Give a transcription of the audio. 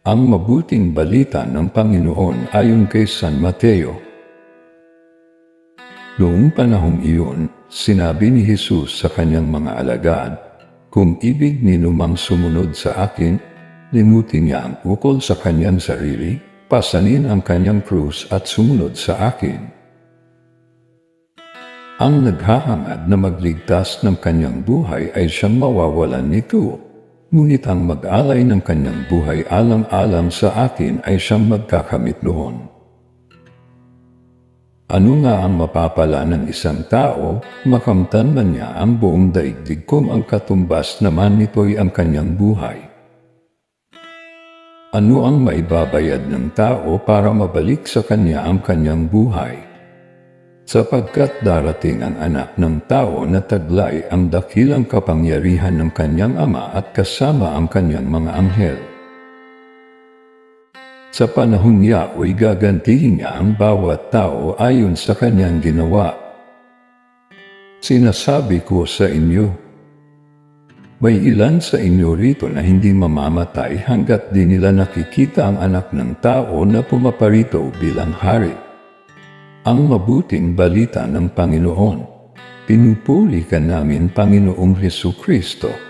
Ang mabuting balita ng Panginoon ayon kay San Mateo. Noong panahong iyon, sinabi ni Jesus sa kanyang mga alagad, Kung ibig ni lumang sumunod sa akin, limutin niya ang ukol sa kanyang sarili, pasanin ang kanyang krus at sumunod sa akin. Ang naghahangad na magligtas ng kanyang buhay ay siyang mawawalan nito. Ngunit ang mag-alay ng kanyang buhay alang-alang sa akin ay siyang magkakamit noon. Ano nga ang mapapala ng isang tao, makamtan man niya ang buong daigdig kung ang katumbas naman nito'y ang kanyang buhay? Ano ang maibabayad ng tao para mabalik sa kanya ang kanyang buhay? Sapagkat darating ang anak ng tao na taglay ang dakilang kapangyarihan ng kanyang ama at kasama ang kanyang mga anghel. Sa panahon niya ay gagantihin niya ang bawat tao ayon sa kanyang ginawa. Sinasabi ko sa inyo, may ilan sa inyo rito na hindi mamamatay hanggat di nila nakikita ang anak ng tao na pumaparito bilang hari. Ang mabuting balita ng Panginoon. Pinupuli ka namin, Panginoong Heso Kristo.